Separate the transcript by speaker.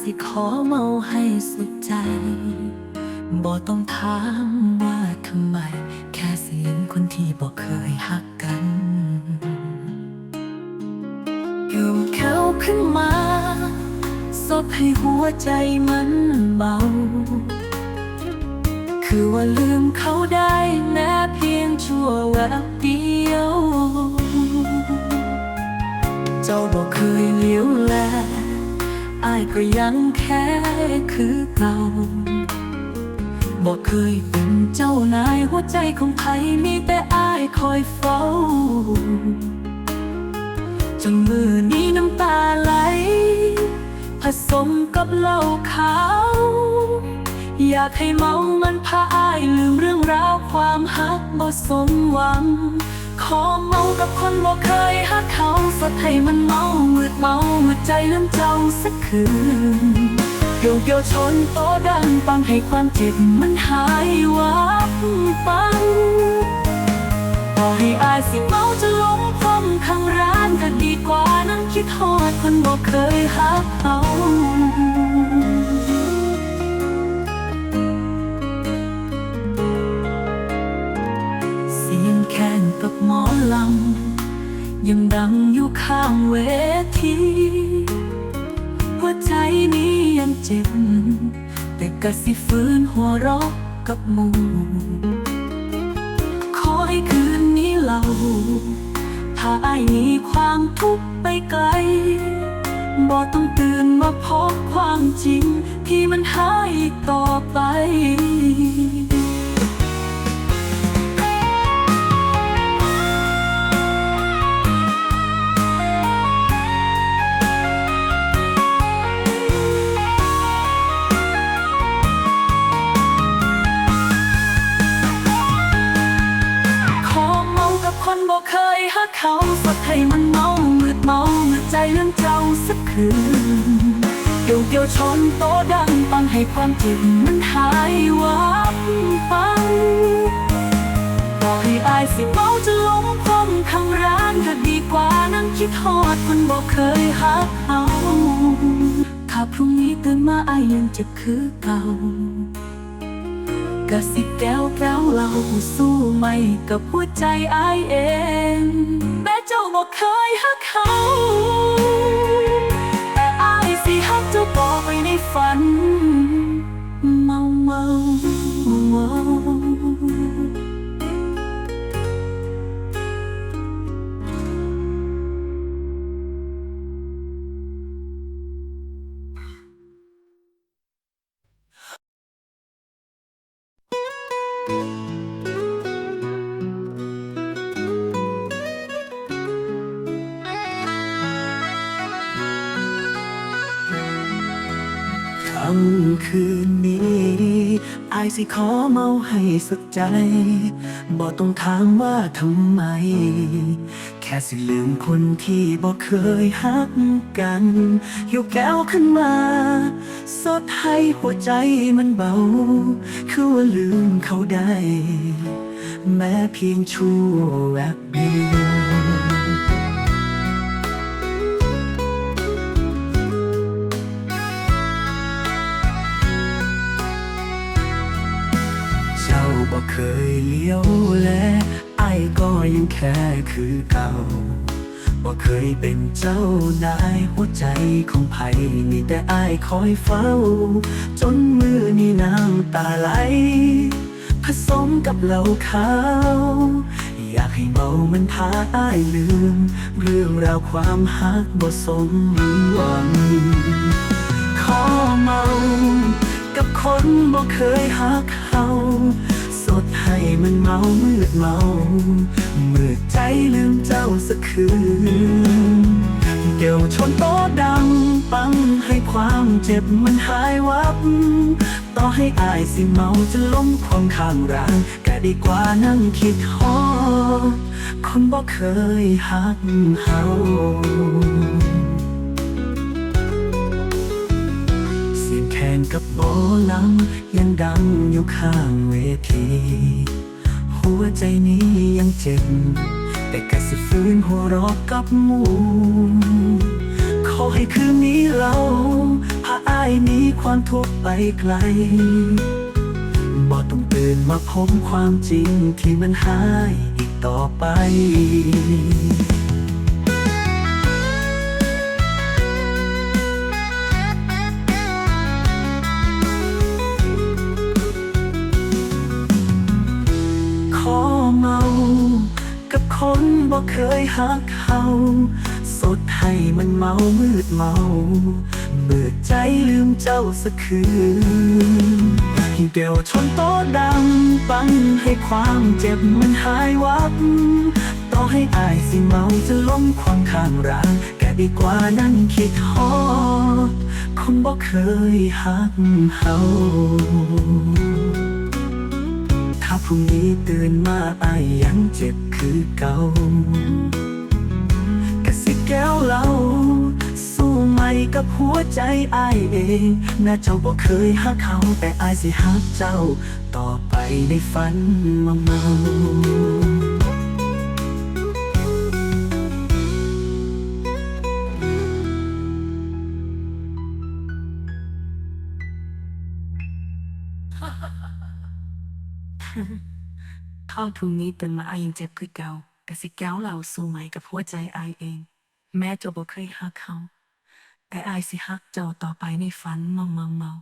Speaker 1: สิขอเมาให้สุดใจ บ่ต้องถามว่าทำไม แค่เสียงคนที่บ่เคยหักกัน อยู่เขาขึ้นมาซบให้หัวใจมันเบา คือว่าลืมเขาได้แม้เพียงชั่วแวบเดียว เจ้าบอก ก็ยังแค่คือเก่าบอกเคยเป็นเจ้านายหัวใจของไผมีแต่อายคอยเฝ้า จนมือนี้น้ำตาไหล ผสมกับเหล้าขาว อยากให้เมามันพาอายลืมเรื่องราวความฮักบ่สมหวัง ขอเมากับคนบ่เคยฮักเขาสดให้มันเมามืดเมามืดใจลืมเจ้าสักคืนเกี่ยวเกี่ยวชนโตดังปังให้ความเจ็บมันหายวับปังต่อให้อายสิเมาจะลงพรมข้างร้านก็ดีกว่านั่งคิดทอดคนบ่เคยฮักเขา ยังดังอยู่ข้างเวทีหัวใจนี้ยังเจ็บ แต่กะสิฟื้นหัวรอกกับหมูขอให้คืนนี้เราถ้าไอ้ายหนีความทุกข์ไปไกลบ่ต้องตื่นมาพบความจริง ที่มันหายต่อไป เรื่องเจ้าสักคืนเกี่ยวเกี่ยวชนโตดังปังให้ความจริงมันหายวับปังต่อให้อายสิเมาจะล้มคมข้างร้านก็ดีกว่านั่งคิดทอดคนบ่เคยฮักเขาถ้าพรุ่งนี้ตื่นมาอายยังเจ็บคือเก่า กะสิแก้วแก้วเราสู้ไม่กับหัวใจอายเอง แม้เจ้าบอกเคยฮักเขา ค่ำคืนนี้ อายสิขอเมาให้สุดใจ บ่ต้องถามว่าทำไม แค่สิลืมคนที่บ่เคยฮักกันหิวแก้วขึ้นมา สดให้หัวใจมันเบา คือว่าลืมเขาได้ แม้เพียงชั่วแวบเดียว บ่เคยเลี้ยวแลไอ้ก็ยังแค่คือเก่าบ่เคยเป็นเจ้านายหัวใจของไผมีแต่อ้ายคอยเฝ้า จนมือนี่น้ำตาไหล ผสมกับเหล้าขาวอยากให้เมามันพาอ้ายลืม เรื่องราวความฮักบ่สมหวัง ขอเมา กับคนบ่เคยฮักเขา มันเมามืดเมาเมืดใจลืมเจ้าสักคืน เกี่ยวชนโต๊ะดัง ปังให้ความเจ็บมันหายวับ ต่อให้อายสิเมาจะล้มความข้างรางก็ดีกว่านั่งคิดฮอดคนบ่เคยฮักเฮาเสียงแคนกับโบลังยังดังอยู่ข้างเวที หัวใจนี้ยังเจ็บ แต่กะสิฟื้นหัวรอกกับมูขอให้คืนนี้เราพาาอายหนีความทุกข์ไปไกลบ่ต้องตื่นมาพบความจริงที่มันหายอีกต่อไป คนบ่เคยหักเขาสดให้มันเมามืดเมาเบื่อใจลืมเจ้าสักคืนเดี๋ยวชนโต๊ะดังปังให้ความเจ็บมันหายวับต่อให้อายสิเมาจะล้มความข้างรางแกดีกว่านั่งคิดฮอดคนบ่เคยหักเฮาถ้าพรุ่งนี้ตื่นมาอายยังเจ็บ คือเก่ากะสิแก้วเรา สู้ไหมกับหัวใจอายเองแม้เจ้าบ่เคยหักเขาแต่อายสิหักเจ้า ต่อไปในฝันมาเมา ข้าทุนนี้ตื่นมาอายยังเจ็บคือเก่ากะสิแก้วเราสู้ไหมกับหัวใจอายเอง แม้เจ้าบ่เคยหักเขา แต่อายสิหักเจ้าต่อไปในฝันเมาเมาเมา